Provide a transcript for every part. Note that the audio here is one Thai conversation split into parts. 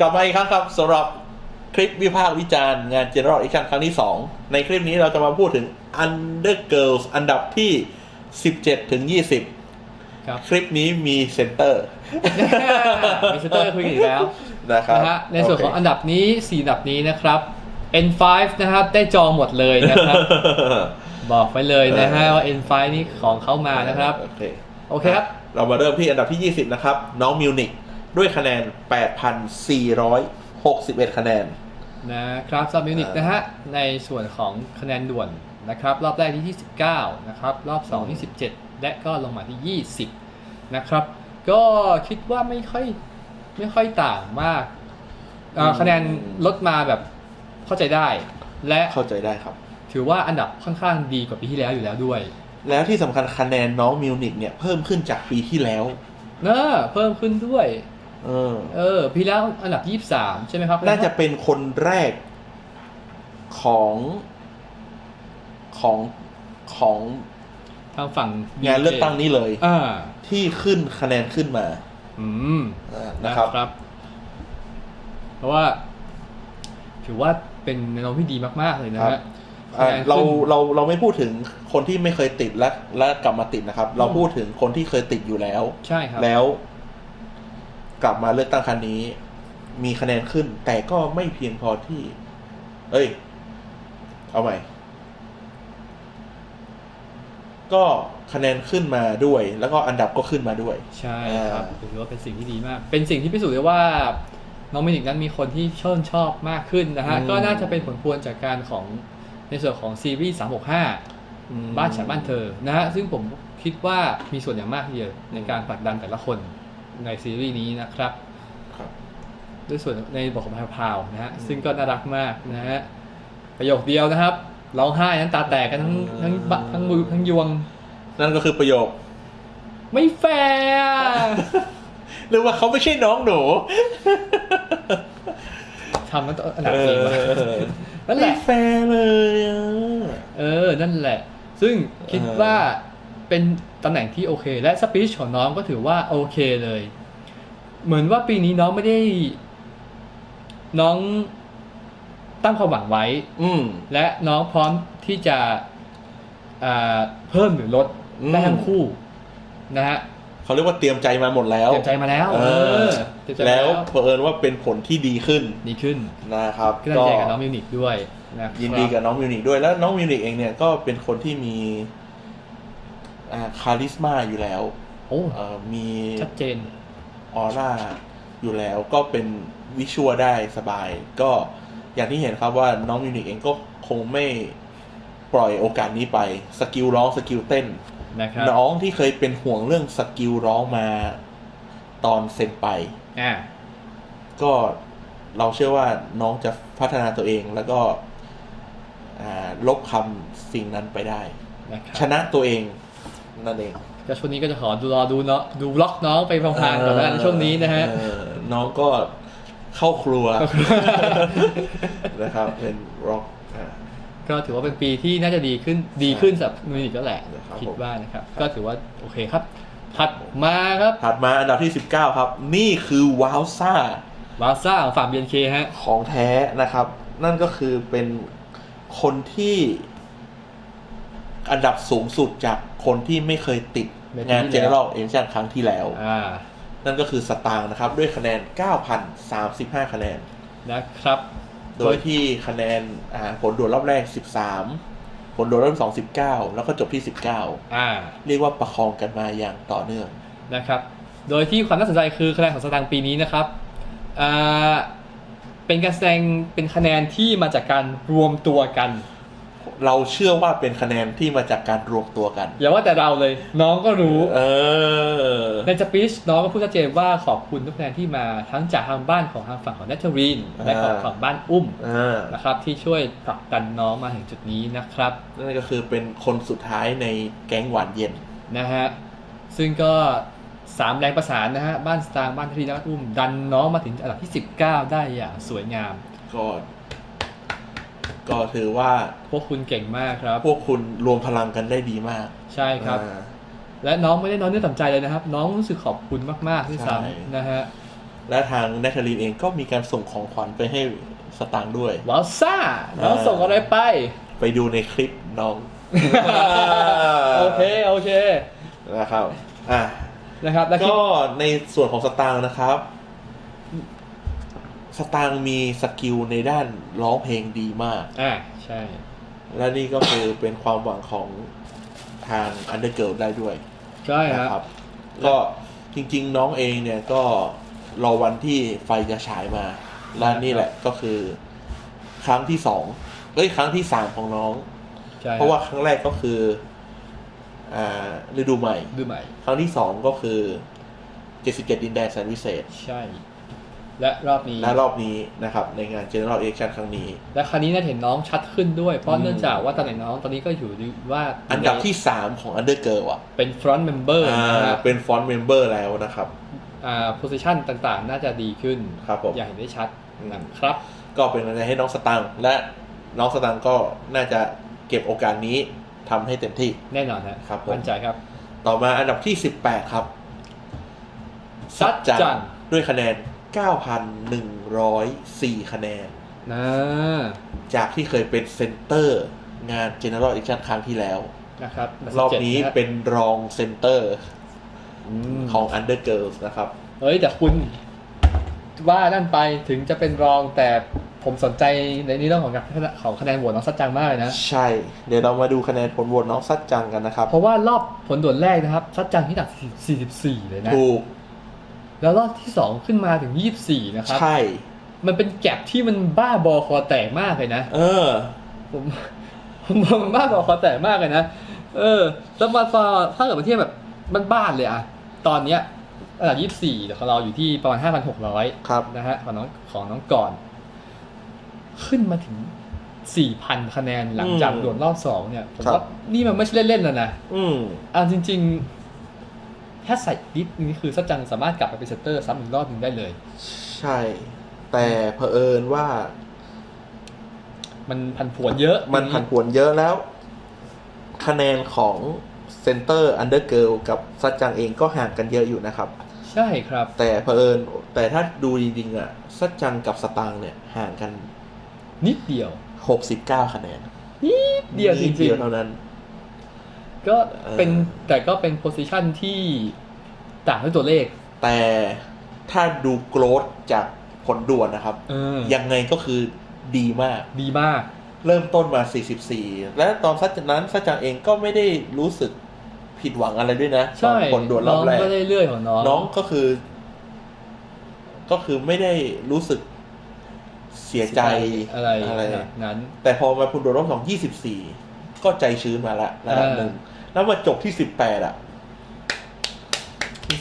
กลับมาอีกครั้งครับสำหรับคลิปวิพากษ์วิจารณ์งาน General Election ครั้งที่ 2 ในคลิปนี้เราจะมาพูดถึง Under Girls อันดับที่ 17 ถึง 20 ครับ คลิปนี้มีเซนเตอร์ มีเซนเตอร์คุยกันอีกแล้วนะครับนะฮะในส่วนของโเคอันดับนี้ 4 อันดับนี้นะครับ N5 นะครับ ได้จองหมดเลยนะครับ บอกไปเลยนะฮะเออว่า N5 นี่ของเขามานะครับโอเคโอเคครับ เรามาเริ่มที่อันดับที่ 20 นะครับ น้องมิวนิก ด้วยคะแนน 8,461 คะแนนนะครับซับมิวนิกอ่านนะฮะ ในส่วนของคะแนนด่วนนะครับ รอบแรกที่ 29 นะครับ รอบ 2 ที่ 17 และก็ลงมาที่ 20 นะครับ ก็คิดว่าไม่ค่อยไม่ค่อยต่างมากอ่าอืมคะแนนลดมาแบบเข้าใจได้ และเข้าใจได้ครับ ถือว่าอันดับค่อนข้างดีกว่าปีที่แล้วอยู่แล้วด้วย แล้วที่สำคัญคะแนนน้องมิวนิกเนี่ยเพิ่มขึ้นจากปีที่แล้วเนอะเพิ่มขึ้นด้วย เออ เออปีแล้วอันดับ23ใช่ไหมครับน่าจะเป็นคนแรกของของของทางฝั่ง งานเลือกตั้งนี้เลย อ่า ที่ขึ้นคะแนนขึ้นมา อืมอ่านะนะคครัรับบเพราะว่า ถือว่าเป็นแนวโน้มที่ดีมาก ๆ เลยนะครัฮะบอ่าคะแนนเราขึ้นเราเราไม่พูดถึงคนที่ไม่เคยติดและและกลับมาติดนะครับ เราอืมพูดถึงคนที่เคยติดอยู่แล้ว ใช่ครับ แล้ว กลับมาเลือกตั้งครั้งนี้ มีคะแนนขึ้น แต่ก็ไม่เพียงพอที่ เอ้ย เอาใหม่ ก็คะแนนขึ้นมาด้วย แล้วก็อันดับก็ขึ้นมาด้วย ใช่ครับอ่าถือว่าเป็นสิ่งที่ดีมาก เป็นสิ่งที่พิสูจน์ได้ว่าน้องมินิกนั้นมีคนที่ชื่นชอบมากขึ้นนะฮะ ก็น่าจะเป็นผลพวงจากการของในส่วนของซีรีส์365อืมบ้านฉันบ้านเธอนะฮะ ซึ่งผมคิดว่ามีส่วนอย่างมากทีเดียวในการผลักดันแต่ละคน ในซีรีส์นี้นะครับครับด้วยส่วนในบทของพาวๆนะฮะซึ่งก็น่ารักมากนะฮะประโยคเดียวนะครับร้องไห้นั้นตาแตกกันทั้งทั้งบะทั้งมือทั้งยวง นั่นก็คือประโยค ไม่แฟร์อะหรือว่าเขาไม่ใช่น้องหนูทำมันต้องอันดับสี่มาเออนั่นแหละไม่แฟร์เลยอะเออ นั่นแหละ ซึ่งคิดเออว่าเป็น ตำแหน่งที่โอเค และสปีชของน้องก็ถือว่าโอเคเลย เหมือนว่าปีนี้น้องไม่ได้ น้องตั้งความหวังไว้ อืม และน้องพร้อมที่จะอ่าเพิ่มหรือลดอืม ได้ทั้งคู่ นะฮะเขาเรียกว่าเตรียมใจมาหมดแล้ว เตรียมใจมาแล้ว เออเตรียมใจมาแล้วเผอิญว่าเป็นผลที่ดีขึ้นดีขึ้นนะครับก็ตั้งใจกับน้องมิวนิกด้วยนะครับ ยินดีกับน้องมิวนิกด้วยแล้วน้องมิวนิกเองเนี่ยก็เป็นคนที่มีอ่า คาริสมาอยู่แล้วโอ้เอ่อมีชัดเจนออร่าอยู่แล้วก็เป็นวิชวลได้สบาย ก็อย่างที่เห็นครับว่าน้องมิวนิกเองก็คงไม่ปล่อยโอกาสนี้ไปสกิลร้องสกิลเต้นนะครับน้องที่เคยเป็นห่วงเรื่องสกิลร้องมาตอนเซ็นไปอ่าก็เราเชื่อว่าน้องจะพัฒนาตัวเองแล้วก็อ่าลบคำสิ่งนั้นไปได้นะครับชนะตัวเอง นั่นเองก็ช่วงนี้ก็จะขอดูรอดูเนาะดูบล็อกน้องไปพลางๆก่อนแล้วกันในช่วงนี้นะฮะเออน้องก็เข้าครัวนะครับเป็นร็อกอ่าก็ถือว่าเป็นปีที่น่าจะดีขึ้นดีขึ้นสำหรับมิวนิกแล้วแหละครับคิดผมว่านะครับ ก็ถือว่าโอเคครับ ถัดมาครับ ถัดมาอันดับที่ 19 ครับ นี่คือวาวซ่าบาซ่าของฝั่ง BNK ฮะ ของแท้นะครับ นั่นก็คือเป็นคนที่ อันดับสูงสุดจากคนที่ไม่เคยติดในปีงานที่แล้ว General Election ครั้งที่แล้วอ่านั่นก็คือสตางค์นะครับ ด้วยคะแนน 9,035 คะแนนนะครับ โดยที่คะแนนอ่าผลด่วนรอบแรก 13 ผลด่วนรอบที่สอง19แล้วก็จบที่อ่า19เรียกว่าประคองกันมาอย่างต่อเนื่องนะครับ โดยที่ความน่าสนใจคือคะแนนของสตางค์ปีนี้นะครับอ่าเป็นการแสดงเป็นคะแนนที่มาจากการรวมตัวกัน เราเชื่อว่าเป็นคะแนนที่มาจากการรวมตัวกัน อย่าว่าแต่เราเลย น้องก็รู้ เออ ในสปีชน้องก็พูดชัดเจนว่าขอบคุณทุกคะแนนที่มาทั้งจากทางบ้านของทางฝั่งของนัทรีนและของอ่าฝั่งบ้านอุ้มอ่านะครับ ที่ช่วยผลักดันน้องมาถึงจุดนี้นะครับนั่นก็คือเป็นคนสุดท้ายในแก๊งหวานเย็นนะฮะซึ่งก็สามแรงประสานนะฮะบ้านสตางค์บ้านทรีและบ้านอุ้ม ดันน้องมาถึงอันดับที่ 19 ได้อย่างสวยงามก็ ก็ถือว่าพวกคุณเก่งมากครับ พวกคุณรวมพลังกันได้ดีมาก ใช่ครับ อ่า และน้องไม่ได้น้อยเนื้อต่ำใจเลยนะครับ น้องรู้สึกขอบคุณมากๆที่ใช่ ซ้ำนะฮะและทางแนทเธอรีนเองก็มีการส่งของขวัญไปให้สตางค์ด้วย ว้าวซ่าน้องอ่าส่งอะไรไป ไปดูในคลิปน้อง โอเคโอเคนะครับ อะ นะครับแล้วคิดก็ในส่วนของสตางค์นะครับ สตางค์มีสกิลในด้านร้องเพลงดีมาก อ่าใช่ และนี่ก็คือเป็นความหวังของทาง Undergirl ได้ด้วยใช่นะคครัรับ บ ก็จริงๆน้องเองเนี่ยก็รอวันที่ไฟจะฉายมา และนี่แหละก็คือ ครั้งที่สองเอ้ยครั้งที่สามของน้อง ใช่เพราะว่าครั้งแรกก็คือ อ่าฤดูใหม่ ดูใหม่ ครั้งที่สองก็คือ 77 ดินแดนแสนวิเศษ ใช่ และรอบนี้และรอบนี้นะครับในงาน General Election ครั้งนี้ และครั้งนี้น่าเห็นน้องชัดขึ้นด้วย เพอืราะมเนื่องจากว่าตำแหน่งน้องตอนนี้ก็อยู่ที่ว่าอันดับที่สามของ Undergirl อะเป็น front member อ่านะฮะเป็นฟอนต์เมมเบอร์แล้วนะครับอ่า position ต่างๆ น่าจะดีขึ้นครับผมอย่างเห็นได้ชัดอืมนะครับ ก็เป็นกำลังใจให้น้องสตังค์และน้องสตังค์ก็น่าจะเก็บโอกาสนี้ทำให้เต็มที่แน่นอนนะครับผมมั่นใจครับ ต่อมาอันดับที่ 18 ครับซัดจังด้วยคะแนน 9,104 คะแนน นะจากที่เคยเป็นเซนเตอร์งาน General Election ครั้งที่แล้ว นะครับรอบนี้17ะเป็นรองเซนเตอร์อืมของ Undergirls นะครับเฮ้ย แต่คุณว่านั่นไปถึงจะเป็นรองแต่ผมสนใจในนี้เรื่องของการของคะแนนโหวตน้องซัดจังมากเลยนะ ใช่ เดี๋ยวเรามาดูคะแนนผลโหวตน้องซัดจังกันนะครับ เพราะว่ารอบผลด่วนแรกนะครับซัดจังที่หนัก44 เลยนะ ถูก แล้วรอบที่2ขึ้นมาถึง24นะครับ ใช่ มันเป็นแก็บที่มันบ้าบอคอแตกมากเลยนะ เออ ผมผมมองมันบ้าบอคอแตกมากเลยนะ เออ แล้วมาพอถ้าเกิดมาเทียบแบบบ้านๆเลยอะตอนเนี้ยอันดับ24แต่ของเราอยู่ที่ประมาณ5,600ครับนะฮะของน้องของน้องก่อน ขึ้นมาถึง4,000คะแนนหลังจากอืมด่วนรอบสองเนี่ยผมครับว่านี่มันไม่ใช่เล่นๆแล้วนะ อืมเอาจริง ๆ ถ้าใส่ดิสนี่คือซัจจังสามารถกลับไปเป็นเซตเตอร์ซ้ำอีกรอบหนึ่งได้เลย ใช่ แต่เผอิญว่า มันพันผวนเยอะ มันผันผวนเยอะแล้ว คะแนนของเซนเตอร์อันเดอร์เกิลกับซัดจังเองก็ห่างกันเยอะอยู่นะครับ ใช่ครับ แต่เผอิญแต่ถ้าดูจริงๆอะซัดจังกับสตางค์เนี่ยห่างกันนิดเดียว69คะแนนนิดเดียวจนิริเดีงยวเท่านั้นๆ ก็เป็นเออแต่ก็เป็นโพสิชันที่ต่างด้วยตัวเลข แต่ถ้าดูโกรธจากผลด่วนนะครับเออยังไงก็คือดีมาก ดีมาก เริ่มต้นมา 44 และตอนซัดจากนั้นซัดจังเองก็ไม่ได้รู้สึกผิดหวังอะไรด้วยนะใช่ตอนผลด่วนรน้ออบงแรกก็ได้เรื่อยของน้อง น้องก็คือ ก็คือไม่ได้รู้สึกเสียใจอะไรอะไรขนาดนั้น แต่พอมาคุณโดนรอบสองยี่สิบสี่ ก็ใจชื้นมาละระดับหนึ่งแล้วมาจบที่สิบแปดอะ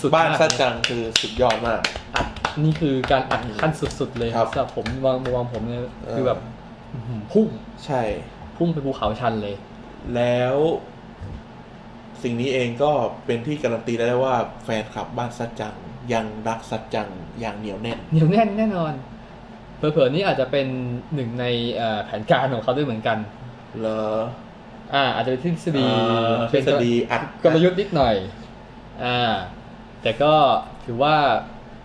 สุดบ้านมกซัดจังคือสุดยอดมากอัดนี่คือการอัดขั้นสุด ๆ เลยครับสำหรับผมมองมองผมเนี่ยเออคือแบบอื้อหือพุ่งใช่ พุ่งไปภูเขาชันเลย แล้วสิ่งนี้เองก็เป็นที่การันตีได้ว่าแฟนคลับบ้านซัดจังยังรักซัดจังอย่างเหนียวแน่น เหนียวแน่นแน่นอนเผลอๆนี่อาจจะเป็นหนึ่งในเอ่อแผนการของเขาด้วยเหมือนกัน เหรอ อ่าอาจจะเป็นทฤษฎีอ่าทฤษฎีอัดกลยุทธ์นิดหน่อยอ่าแต่ก็ถือว่า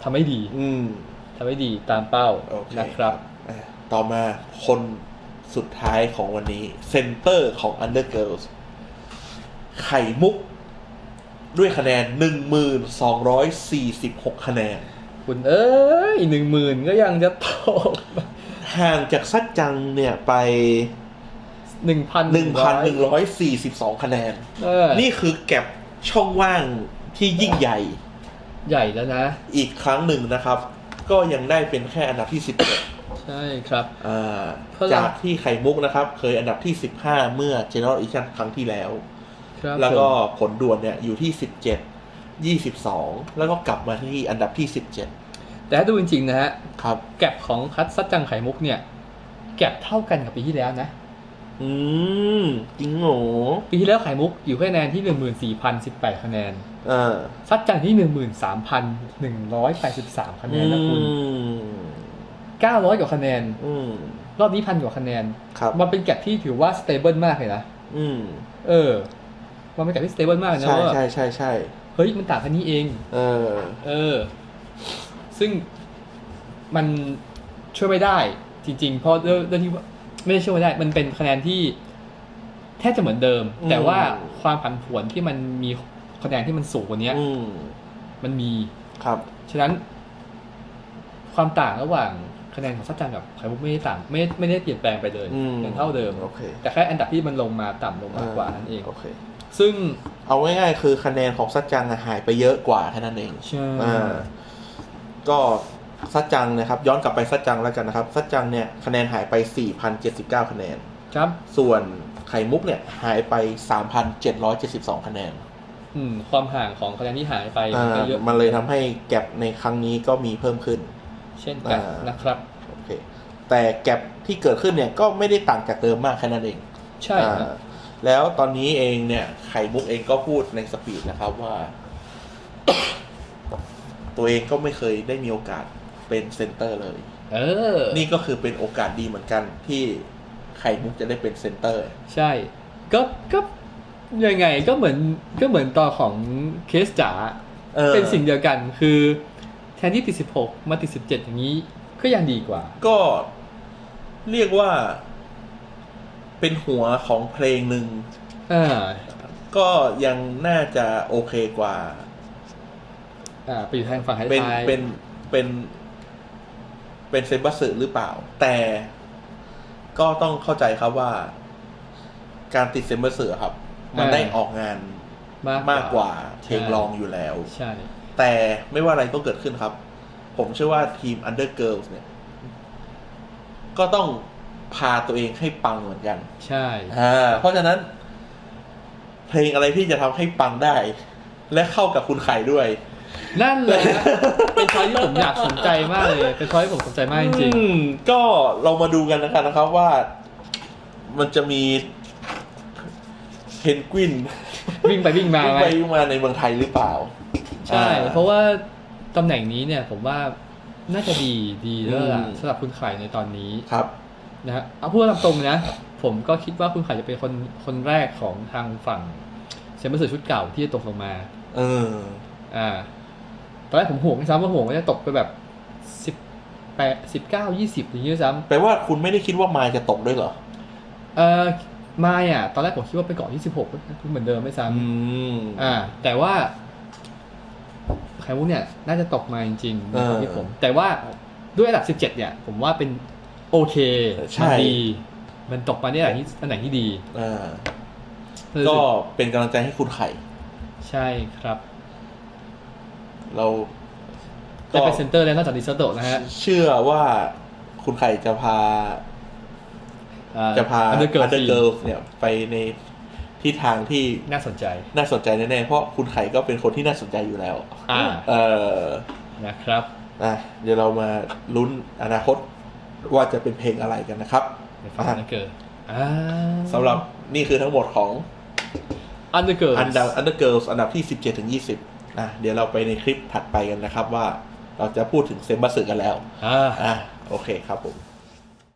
ทำให้ดี อืมทำให้ดีตามเป้าโอเคนะครับอะต่อมาคนสุดท้ายของวันนี้เซนเตอร์ของ Undergirls ไข่มุก ด้วยคะแนน 1,246 คะแนน คุณเอ้ยหนึ่งหมื่นก็ยังจะตกห่างจากซัดจังเนี่ยไป หนึ่งพัน1,142คะแนนเออนี่คือแก็บช่องว่างที่ยิ่งใหญ่ ใหญ่แล้วนะ อีกครั้งหนึ่งนะครับ ก็ยังได้เป็นแค่อันดับที่11ใช่ครับอ่าเพราะเราจากที่ไข่มุกนะครับ เคยอันดับที่15เมื่อ General Edition ครั้งที่แล้วครับแล้วก็ผมผลด่วนเนี่ยอยู่ที่17 22แล้วก็กลับมาที่อันดับที่17แต่ถ้าดูจริงๆนะฮะครับ แก็บของคัตซัดจังไข่มุกเนี่ย แก็บเท่ากันกับปีที่แล้วนะ อืมจริงโหปีที่แล้วไข่มุกอยู่คะแนนที่หนึ่งหมื่นสี่พันสิบแปดคะแนนอ่าซัดจังที่หนึ่งหมื่นสามพันหนึ่งร้อยแปดสิบสามคะแนนนะคุณอืมเก้าร้อยกว่าคะแนน อืมรอบนี้พันกว่าคะแนน ครับมันเป็นแก็บที่ถือว่าสเตเบิลมากเลยนะ อืมเออ มันเป็นแก็บที่สเตเบิลมากเลยนะใช่ว่าใช่ใช่ใช่เฮ้ยมันต่างแค่นี้เอง เออ เออ ซึ่งมันช่วยไม่ได้จริงๆ เพราะเรื่องเรื่องที่ว่า ไม่ได้ช่วยไม่ได้ มันเป็นคะแนนที่แทบจะเหมือนเดิม อืม แต่ว่าความผันผวนที่มันมีคะแนนที่มันสูงกว่านี้อืมมันมี ครับ ฉะนั้น ความต่างระหว่างคะแนนของซับจังกับไข่มุกไม่ได้ต่างไม่ไม่ได้เปลี่ยนแปลงไปเลยอืมยังเท่าเดิม โอเค แต่แค่อันดับที่มันลงมาต่ำลงมากกว่านั่นเอง โอเค ซึ่งเอาง่ายๆคือคะแนนของซัดจังอะหายไปเยอะกว่าแค่นั้นเอง ใช่ อ่าก็ ซัดจังนะครับ ย้อนกลับไปซัดจังแล้วกันนะครับซัดจังเนี่ยคะแนนหายไป 4,079 คะแนน ครับ ส่วนไข่มุกเนี่ยหายไป 3,772 คะแนนอืมความห่างของคะแนนที่หายไปอ่าก็เยอะมันเลยทำให้แกลบในครั้งนี้ก็มีเพิ่มขึ้น เช่นกันอ่าน นะครับ โอเคแต่แกลบที่เกิดขึ้นเนี่ยก็ไม่ได้ต่างจากเดิมมากแค่นั้นเอง ใช่อ่าครับแล้วตอนนี้เองเนี่ย ไข่มุกเองก็พูดในสปีดนะครับว่า ตัวเองก็ไม่เคยได้มีโอกาส เป็นเซนเตอร์เลย เออ นี่ก็คือเป็นโอกาสดีเหมือนกันที่ไข่มุกจะได้เป็นเซนเตอร์ ใช่ ก็ก็ยังไงก็เหมือนก็เหมือนตอนของเคสจ๋าออเป็นสิ่งเดียวกันคือแทนที่ติดสิบหกมาติดสิบเจ็ดอย่างนี้ ก็ยังดีกว่า ก็เรียกว่าเป็นหัวของเพลงหนึ่งอ่าก็ยังน่าจะโอเคกว่า อ่าไปอยู่ทางฝั่งไทยเป็นๆเป็นเป็น เป็นเซนบัสสึหรือเปล่า แต่ก็ต้องเข้าใจครับว่า การติดเซนบัสสึครับ มันได้ออกงานมากมากกว่าใช่เพลงรองอยู่แล้วใช่แต่ไม่ว่าอะไรก็เกิดขึ้นครับ ผมเชื่อว่าทีม Under Girls เนี่ย ก็ต้องพาตัวเองให้ปังเหมือนกัน ใช่อ่าเพราะฉะนั้น เพลงอะไรที่จะทำให้ปังได้ และเข้ากับคุณไข่ด้วย นั่นแหละเป็นช้อยที่ผมอยากสนใจมากเลย เป็นช้อยที่ผมสนใจมากจริงอืมก็เรามาดูกันนะครับนะครับว่า มันจะมีเพนกวินๆวิ่งไปวิ่งมาวิ่งไหมไปวิ่งมาในเมืองไทยหรือเปล่าใช่ อ่เพราะว่าตำแหน่งนี้เนี่ยผมว่าน่าจะดีดีแล้วล่ะอืม สำหรับคุณไข่ในตอนนี้ครับ นะฮะเอาพูดตามตรงนะ ผมก็คิดว่าคุณไข่จะเป็นคนคนแรกของทางฝั่งเซมเบอร์สือชุดเก่าที่จะตกลงมา เออ อ่า ตอนแรกผมห่วงด้วยซ้ำว่าห่วงว่าจะตกไปแบบสิบแปดสิบเก้ายี่สิบอย่างนี้ด้วยซ้แปลว่าคุณไม่ได้คิดว่ามายจะตกด้วยเหรอำเออไม่อะ ตอนแรกผมคิดว่าไปเกาะที่สิบหกเหมือนเดิมไม่ซ้อืมำอ่า แต่ว่าไข่มุกเนี่ย น่าจะตกมาจริงๆในความคิดผม แต่ว่าด้วยอันดับสิบเจ็ดเนี่ย ผมว่าเป็นโอเคใช่มันดี มันตกมาในอันไหนที่อันไหนที่ดีอ่ารู้สึก็เป็นกำลังใจให้คุณไข่ ใช่ครับ เราได้เป็นเซนเตอร์แล้วนอกจากดิสโตะนะฮะ เชื่อว่าคุณไข่จะพา จะพาอันเดอร์เกิร์ Under Girls เนี่ยไปในที่ทางที่น่าสนใจ น่าสนใจแน่ๆ เพราะคุณไข่ก็เป็นคนที่น่าสนใจอยู่แล้ว อ่า เออนะครับอะเดี๋ยวเรามาลุ้นอนาคตว่าจะเป็นเพลงอะไรกันนะครับในฝั่งอันเดอร์เกิร์อ่าสำหรับนี่คือทั้งหมดของอันเดอร์เกิร์อันดับ Under Girls อันดับที่17ถึง20 อะเดี๋ยวเราไปในคลิปถัดไปกันนะครับว่าเราจะพูดถึงเซมบัสสึกันแล้วอ่าอะโอเคครับผม